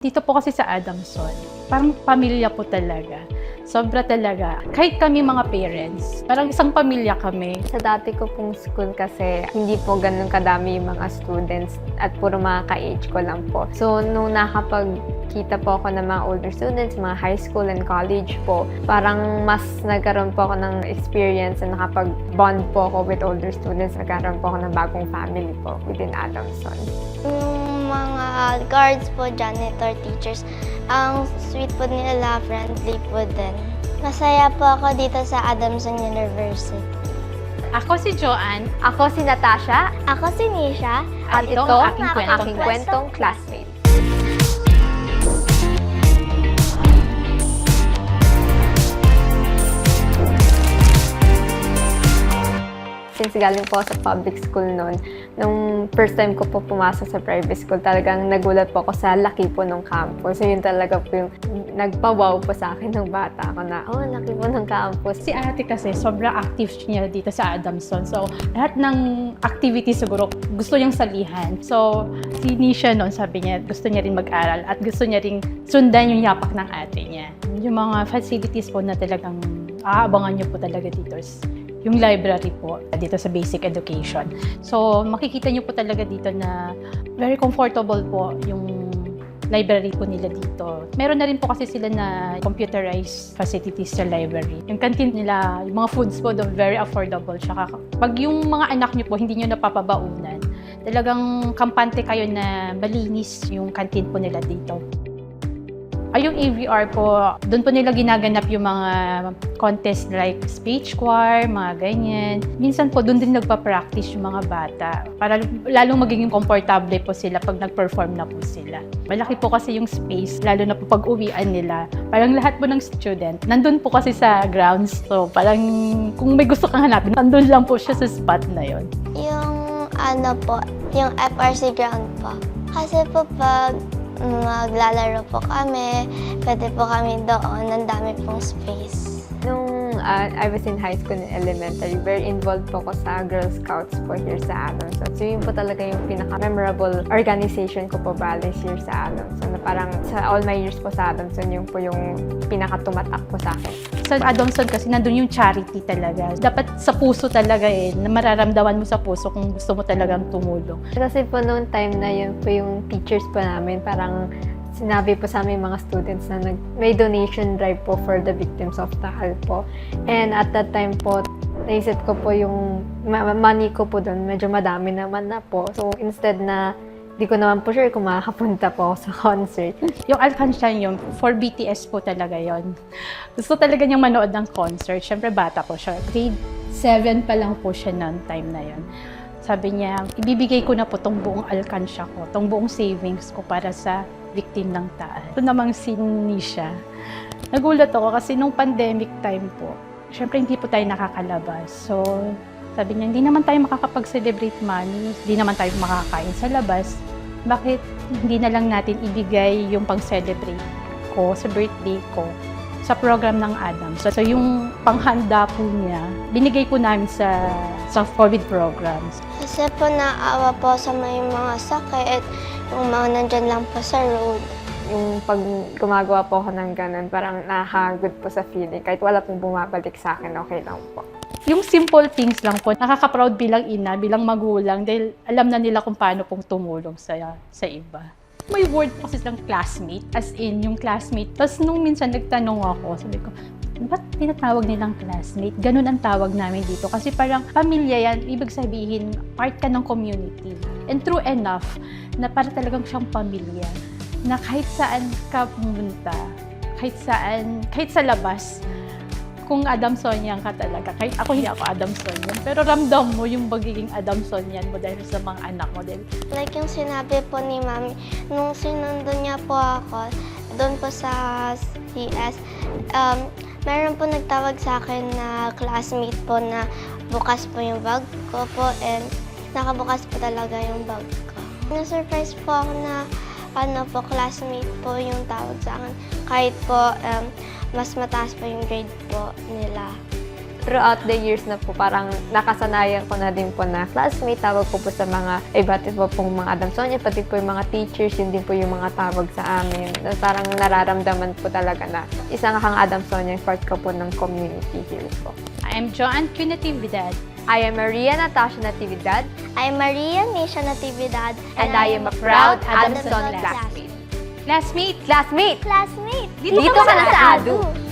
Dito po kasi sa Adamson, parang pamilya po talaga. Sobra talaga. Kahit kami mga parents, parang isang pamilya kami. Sa dati ko pong school kasi hindi po ganun kadami yung mga students at puro mga ka-age ko lang po. So, nung nakapagkita po ako ng mga older students, mga high school and college po, parang mas nagkaroon po ako ng experience na nakapag-bond po ako with older students. Nagkaroon po ako ng bagong family po within Adamson. Yung mga guards po, janitor, teachers, ang sweet po nila, friendly po din. Masaya po ako dito sa Adamson University. Ako si Joanne, Ako si Natasha Ako si Nisha. at ito ito ang aking kwentong aking kwentong classmate. Since galing po sa public school noon, nung first time ko po pumasok sa private school, talagang nagulat po ako sa laki po ng campus. So yun talaga po yung nagpa-wow po sa akin ng bata ako na, oh, laki po ng campus. si ate kasi sobrang active niya dito sa Adamson. So, lahat ng activities siguro gusto niyang salihan. So, si Nisha noon sabi niya gusto niya rin mag-aral at gusto niya rin sundan yung yapak ng ate niya. Yung mga facilities po na talagang aabangan niyo po talaga dito yung library po dito sa basic education. So, makikita niyo po talaga dito na very comfortable po yung library po nila dito. Meron na rin po kasi sila na computerized facilities sa library. Yung canteen nila, yung mga foods po doon, very affordable. Tsaka pag yung mga anak niyo po, hindi niyo napapabaunan, talagang kampante kayo na malinis yung canteen po nila dito. Ay, yung AVR po, doon po nila ginaganap yung mga contest like speech choir, mga ganyan. Minsan po, doon din nagpa-practice yung mga bata para lalong magiging komportable po sila pag nag-perform na po sila. Malaki po kasi yung space, lalo na po pag uwian nila. Parang lahat po ng student, nandun po kasi sa grounds. So, parang kung may gusto kang hanapin, nandun lang po siya sa spot na yon. Yung ano po, yung FRC ground po. Kasi po pag maglalaro po kami, pwede po kami doon, ang dami pong space. Nung uh, I was in high school and elementary, very involved po ako sa Girl Scouts po here sa Adamson. So yun po talaga yung pinaka-memorable organization ko po bali here sa Adamson. Na parang sa all my years po sa Adamson, yun po yung pinaka-tumatak po sa akin. Sa Adamson kasi nandun yung charity talaga. Dapat sa puso talaga eh, na mararamdaman mo sa puso kung gusto mo talagang tumulong. Kasi po noong time na yun po yung teachers po namin, parang sinabi po sa aming mga students na nag, may donation drive po for the victims of Tahal po. And at that time po, naisip ko po yung money ko po doon, medyo madami naman na po. So instead na di ko naman po sure kung makakapunta po ako sa concert. Yung Alcanchan yung for BTS po talaga yon. Gusto talaga niyang manood ng concert. Siyempre bata po siya. Grade 7 pa lang po siya noon time na yon. Sabi niya, ibibigay ko na po tong buong Alcansya ko, tong buong savings ko para sa victim ng taal. Ito namang si Nisha. Nagulat ako kasi nung pandemic time po, syempre hindi po tayo nakakalabas. So, sabi niya, hindi naman tayo makakapag-celebrate money, hindi naman tayo makakain sa labas. Bakit hindi na lang natin ibigay yung pang-celebrate ko sa birthday ko sa program ng Adam. So, so yung panghanda po niya, binigay po namin sa sa COVID programs. Kasi po naawa po sa may mga sakit, yung mga nandyan lang po sa road. Yung pag gumagawa po ako ng ganun, parang nakaka-good po sa feeling. Kahit wala pong bumabalik sa akin, okay lang po. Yung simple things lang po, nakaka-proud bilang ina, bilang magulang, dahil alam na nila kung paano pong tumulong sa, sa iba. May word po kasi ng classmate, as in yung classmate. Tapos nung minsan nagtanong ako, sabi ko, ba't tinatawag nilang classmate? Ganun ang tawag namin dito. Kasi parang pamilya yan, ibig sabihin, part ka ng community. And true enough, na para talagang siyang pamilya. Na kahit saan ka pumunta, kahit saan, kahit sa labas, kung Adamsonian ka talaga. Kahit ako hindi ako Adamsonian. Pero ramdam mo yung magiging Adamsonian mo dahil sa mga anak mo. Dahil Like yung sinabi po ni Mami, nung sinundo niya po ako, doon po sa CS, um, meron po nagtawag sa akin na classmate po na bukas po yung bag ko po and nakabukas po talaga yung bag ko. Na-surprise po ako na ano po, classmate po yung tawag sa akin. Kahit po um, mas mataas po yung grade po nila. throughout the years na po, parang nakasanayan ko na din po na classmate, tawag ko po sa mga iba't iba pong mga Adamsonia, pati po yung mga teachers, yun din po yung mga tawag sa amin. Na parang nararamdaman po talaga na isang kang Adamsonia, part ko po ng community here po. I'm Joanne Cunatividad. I am Maria Natasha Natividad, I'm Maria Nisha Natividad. and I am a proud Adamson Adamson classmate. Classmate. Classmate, Classmate! Dito ka na sa ADU.